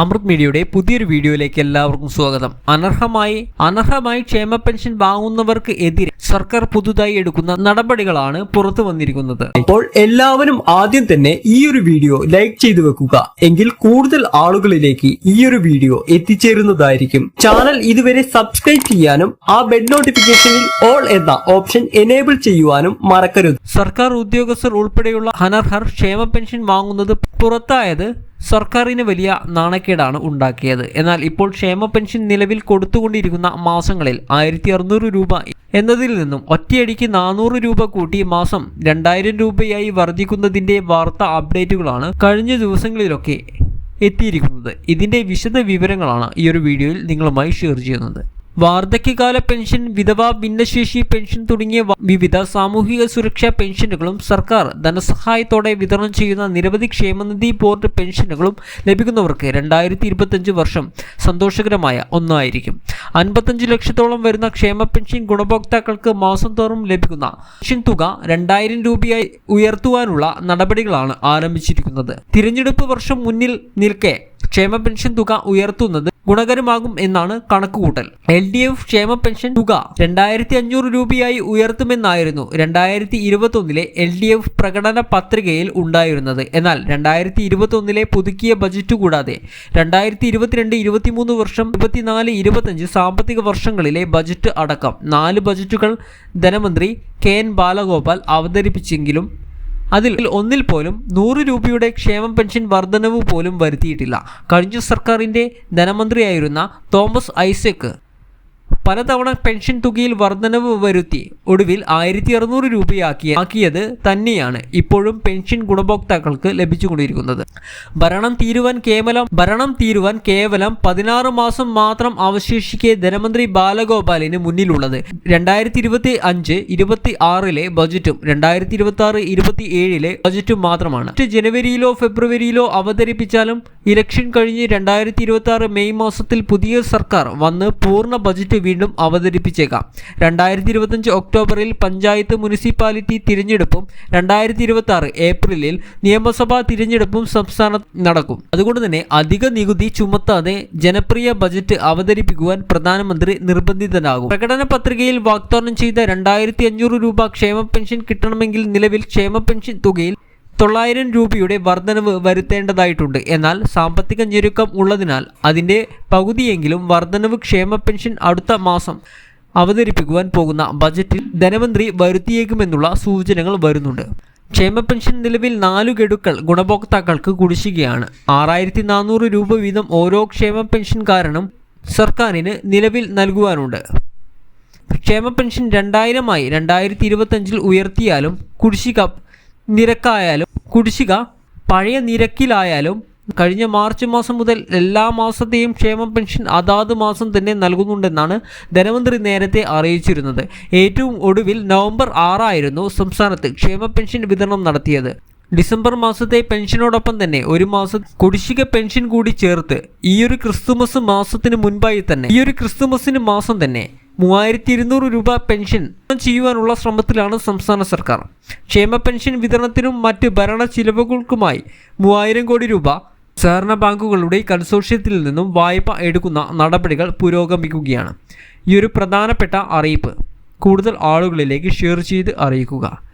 അമൃത് മീഡിയയുടെ പുതിയൊരു വീഡിയോയിലേക്ക് എല്ലാവർക്കും സ്വാഗതം. അനർഹമായി അനർഹമായി ക്ഷേമ പെൻഷൻ വാങ്ങുന്നവർക്ക് എതിരെ സർക്കാർ പുതുതായി എടുക്കുന്ന നടപടികളാണ് പുറത്തു വന്നിരിക്കുന്നത്. അപ്പോൾ എല്ലാവരും ആദ്യം തന്നെ ഈ ഒരു വീഡിയോ ലൈക്ക് ചെയ്തു വെക്കുക. എങ്കിൽ കൂടുതൽ ആളുകളിലേക്ക് ഈ ഒരു വീഡിയോ എത്തിച്ചേരുന്നതായിരിക്കും. ചാനൽ ഇതുവരെ സബ്സ്ക്രൈബ് ചെയ്യാനും ആ ബെഡ് നോട്ടിഫിക്കേഷനിൽ ഓൾ എന്ന ഓപ്ഷൻ എനേബിൾ ചെയ്യുവാനും മറക്കരുത്. സർക്കാർ ഉദ്യോഗസ്ഥർ ഉൾപ്പെടെയുള്ള അനർഹർ ക്ഷേമ പെൻഷൻ വാങ്ങുന്നത് പുറത്തായത് സർക്കാരിന് വലിയ നാണക്കേടാണ് ഉണ്ടാക്കിയത്. എന്നാൽ ഇപ്പോൾ ക്ഷേമ പെൻഷൻ നിലവിൽ കൊടുത്തുകൊണ്ടിരിക്കുന്ന മാസങ്ങളിൽ ആയിരത്തി അറുന്നൂറ് രൂപ എന്നതിൽ നിന്നും ഒറ്റയടിക്ക് നാനൂറ് രൂപ കൂട്ടി മാസം രണ്ടായിരം രൂപയായി വർദ്ധിക്കുന്നതിന്റെ വാർത്ത അപ്ഡേറ്റുകളാണ് കഴിഞ്ഞ ദിവസങ്ങളിലൊക്കെ എത്തിയിരിക്കുന്നത്. ഇതിന്റെ വിശദ വിവരങ്ങളാണ് ഈ ഒരു വീഡിയോയിൽ നിങ്ങളുമായി ഷെയർ ചെയ്യുന്നത്. വാർദ്ധക്യകാല പെൻഷൻ വിധവാ ഭിന്നശേഷി പെൻഷൻ തുടങ്ങിയ വിവിധ സാമൂഹിക സുരക്ഷാ പെൻഷനുകളും സർക്കാർ ധനസഹായത്തോടെ വിതരണം ചെയ്യുന്ന നിരവധി ക്ഷേമനിധി ബോർഡ് പെൻഷനുകളും ലഭിക്കുന്നവർക്ക് രണ്ടായിരത്തി ഇരുപത്തഞ്ച് വർഷം സന്തോഷകരമായ ഒന്നായിരിക്കും. അൻപത്തഞ്ച് ലക്ഷത്തോളം വരുന്ന ക്ഷേമ പെൻഷൻ ഗുണഭോക്താക്കൾക്ക് മാസം തോറും ലഭിക്കുന്ന പെൻഷൻ തുക രണ്ടായിരം രൂപയായി ഉയർത്തുവാനുള്ള നടപടികളാണ് ആരംഭിച്ചിരിക്കുന്നത്. തിരഞ്ഞെടുപ്പ് വർഷം മുന്നിൽ നിൽക്കെ ക്ഷേമ പെൻഷൻ തുക ഉയർത്തുന്നത് ഗുണകരമാകും എന്നാണ് കണക്കുകൂട്ടൽ. എൽ ഡി എഫ് ക്ഷേമ പെൻഷൻ തുക രണ്ടായിരത്തി അഞ്ഞൂറ് രൂപയായി ഉയർത്തുമെന്നായിരുന്നു രണ്ടായിരത്തി ഇരുപത്തി ഒന്നിലെ എൽ ഡി എഫ് പ്രകടന പത്രികയിൽ ഉണ്ടായിരുന്നത്. എന്നാൽ രണ്ടായിരത്തി ഇരുപത്തി ഒന്നിലെ പുതുക്കിയ ബജറ്റ് കൂടാതെ രണ്ടായിരത്തി ഇരുപത്തിരണ്ട് ഇരുപത്തിമൂന്ന് വർഷം ഇരുപത്തിനാല് ഇരുപത്തഞ്ച് സാമ്പത്തിക വർഷങ്ങളിലെ ബജറ്റ് അടക്കം നാല് ബജറ്റുകൾ ധനമന്ത്രി കെ എൻ ബാലഗോപാൽ അവതരിപ്പിച്ചെങ്കിലും അതിൽ ഒന്നിൽ പോലും നൂറ് രൂപയുടെ ക്ഷേമ പെൻഷൻ വർധനവ് പോലും വരുത്തിയിട്ടില്ല. കഴിഞ്ഞ സർക്കാരിന്റെ ധനമന്ത്രിയായിരുന്ന തോമസ് ഐസക് പലതവണ പെൻഷൻ തുകയിൽ വർധനവ് വരുത്തി ഒടുവിൽ ആയിരത്തി അറുന്നൂറ് രൂപയാക്കി ആക്കിയത് തന്നെയാണ് ഇപ്പോഴും പെൻഷൻ ഗുണഭോക്താക്കൾക്ക് ലഭിച്ചുകൊണ്ടിരിക്കുന്നത്. ഭരണം തീരുവാൻ കേവലം ഭരണം തീരുവാൻ കേവലം പതിനാറ് മാസം മാത്രം അവശേഷിക്കെ ധനമന്ത്രി ബാലഗോപാലിന് മുന്നിലുള്ളത്. രണ്ടായിരത്തി ഇരുപത്തി അഞ്ച് ഇരുപത്തി ആറിലെ ബജറ്റും രണ്ടായിരത്തി ഇരുപത്തി ആറ് ഇരുപത്തി ഏഴിലെ ബജറ്റും മാത്രമാണ്. ജനുവരിയിലോ ഫെബ്രുവരിയിലോ അവതരിപ്പിച്ചാലും ഇലക്ഷൻ കഴിഞ്ഞ് രണ്ടായിരത്തി ഇരുപത്തി ആറ് മെയ് മാസത്തിൽ പുതിയ സർക്കാർ വന്ന് പൂർണ ബജറ്റ് വീണ്ടും അവതരിപ്പിച്ചേക്കാം. രണ്ടായിരത്തി ഇരുപത്തഞ്ച് ഒക്ടോബറിൽ പഞ്ചായത്ത് മുനിസിപ്പാലിറ്റി തിരഞ്ഞെടുപ്പും രണ്ടായിരത്തി ഇരുപത്തി ആറ് ഏപ്രിലിൽ നിയമസഭാ തിരഞ്ഞെടുപ്പും സംസ്ഥാന നടക്കും. അതുകൊണ്ട് തന്നെ അധിക നികുതി ചുമത്താതെ ജനപ്രിയ ബജറ്റ് അവതരിപ്പിക്കുവാൻ പ്രധാനമന്ത്രി നിർബന്ധിതനാകും. പ്രകടന പത്രികയിൽ വാഗ്ദാനം ചെയ്ത രണ്ടായിരത്തി രൂപ ക്ഷേമ പെൻഷൻ കിട്ടണമെങ്കിൽ നിലവിൽ ക്ഷേമ പെൻഷൻ തുകയിൽ തൊള്ളായിരം രൂപയുടെ വർധനവ് വരുത്തേണ്ടതായിട്ടുണ്ട്. എന്നാൽ സാമ്പത്തിക ഞെരുക്കം ഉള്ളതിനാൽ അതിന്റെ പകുതിയെങ്കിലും വർധനവ് ക്ഷേമ പെൻഷൻ അടുത്ത മാസം അവതരിപ്പിക്കുവാൻ പോകുന്ന ബജറ്റിൽ ധനമന്ത്രി വരുത്തിയേക്കുമെന്നുള്ള സൂചനകൾ വരുന്നുണ്ട്. ക്ഷേമ പെൻഷൻ നിലവിൽ നാലു ഗഡുക്കൾ ഗുണഭോക്താക്കൾക്ക് കുടിശ്ശികയാണ്. ആറായിരത്തി നാനൂറ് രൂപ വീതം ഓരോ ക്ഷേമ പെൻഷൻകാരനും സർക്കാരിന് നിലവിൽ നൽകുവാനുണ്ട്. ക്ഷേമ പെൻഷൻ രണ്ടായിരമായി രണ്ടായിരത്തി ഇരുപത്തഞ്ചിൽ ഉയർത്തിയാലും കുടിശ്ശിക നിരക്കായാലും കുടിശ്ശിക പഴയ നിരക്കിലായാലും കഴിഞ്ഞ മാർച്ച് മാസം മുതൽ എല്ലാ മാസത്തെയും ക്ഷേമ പെൻഷൻ അതാത് മാസം തന്നെ നൽകുന്നുണ്ടെന്നാണ് ധനമന്ത്രി നേരത്തെ അറിയിച്ചിരുന്നത്. ഏറ്റവും ഒടുവിൽ നവംബർ ആറായിരുന്നു സംസ്ഥാനത്ത് ക്ഷേമ പെൻഷൻ വിതരണം നടത്തിയത്. ഡിസംബർ മാസത്തെ പെൻഷനോടൊപ്പം തന്നെ ഒരു മാസം കുടിശ്ശിക പെൻഷൻ കൂടി ചേർത്ത് ഈ ഒരു ക്രിസ്തുമസ് മാസത്തിന് മുൻപായി തന്നെ ഈ ഒരു ക്രിസ്തുമസിന് മാസം തന്നെ മൂവായിരത്തി ഇരുന്നൂറ് രൂപ പെൻഷൻ ചെയ്യുവാനുള്ള ശ്രമത്തിലാണ് സംസ്ഥാന സർക്കാർ. ക്ഷേമ പെൻഷൻ വിതരണത്തിനും മറ്റ് ഭരണ ചിലവുകൾക്കുമായി മൂവായിരം കോടി രൂപ സഹകരണ ബാങ്കുകളുടെ കൺസോർഷ്യത്തിൽ നിന്നും വായ്പ എടുക്കുന്ന നടപടികൾ പുരോഗമിക്കുകയാണ്. ഈ ഒരു പ്രധാനപ്പെട്ട അറിയിപ്പ്. കൂടുതൽ ആളുകളിലേക്ക് ഷെയർ ചെയ്ത് അറിയിക്കുക.